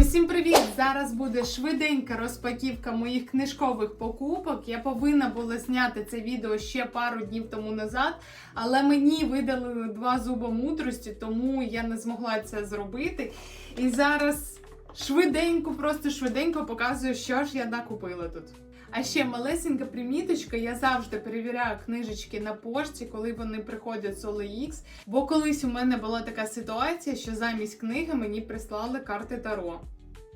Усім привіт! Зараз буде швиденька розпаківка моїх книжкових покупок. Я повинна була зняти це відео ще пару днів тому назад, але мені видалили два зуба мудрості, тому я не змогла це зробити. І зараз швиденько, просто швиденько показую, що ж я накупила тут. А ще малесенька приміточка, я завжди перевіряю книжечки на пошті, коли вони приходять з OLX, бо колись у мене була така ситуація, що замість книги мені прислали карти Таро.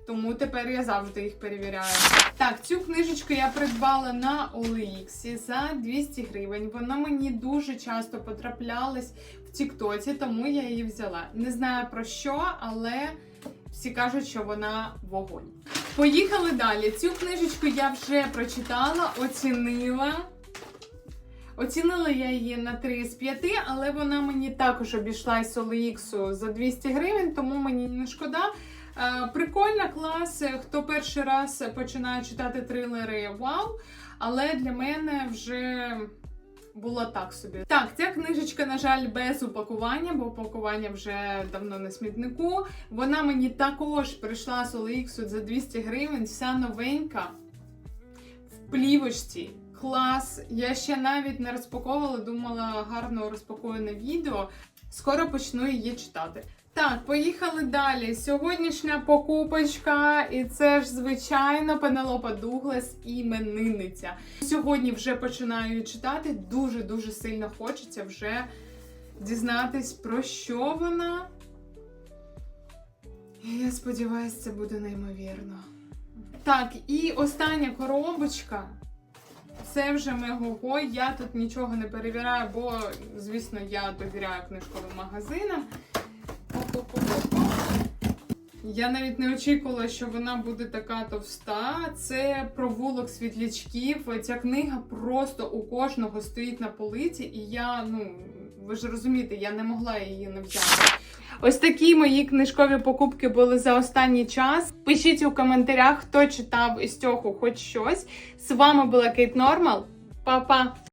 Тому тепер я завжди їх перевіряю. Так, цю книжечку я придбала на OLX за 200 гривень. Вона мені дуже часто потраплялась в Тіктоці, тому я її взяла. Не знаю про що, але всі кажуть, що вона вогонь. Поїхали далі. Цю книжечку я вже прочитала, оцінила. Оцінила я її на 3 з 5, але вона мені також обійшлась OLX за 200 гривень, тому мені не шкода. Е, Прикольна клас. Хто перший раз починає читати трилери, вау! Але для мене вже було так собі. Так, ця книжечка, на жаль, без упакування, бо упакування вже давно на смітнику. Вона мені також прийшла з OLX за 200 гривень, вся новенька в плівочці. Клас. Я ще навіть не розпаковувала, думала гарно розпакуєне відео. Скоро почну її читати. Так, поїхали далі. Сьогоднішня покупочка, і це ж звичайно Пенелопа Дуглас іменинниця. Сьогодні вже починаю читати. Дуже дуже сильно хочеться вже дізнатись, про що вона. Я сподіваюся, це буде неймовірно. Так, і остання коробочка. Це вже мегого. Я тут нічого не перевіряю, бо, звісно, я довіряю книжковим магазинам. Я навіть не очікувала, що вона буде така товста. Це провулок світлячків. Ця книга просто у кожного стоїть на полиці, і я, ну, ви ж розумієте, я не могла її не взяти. Ось такі мої книжкові покупки були за останній час. Пишіть у коментарях, хто читав із цього хоч щось. З вами була Кейт Нормал. Па-па!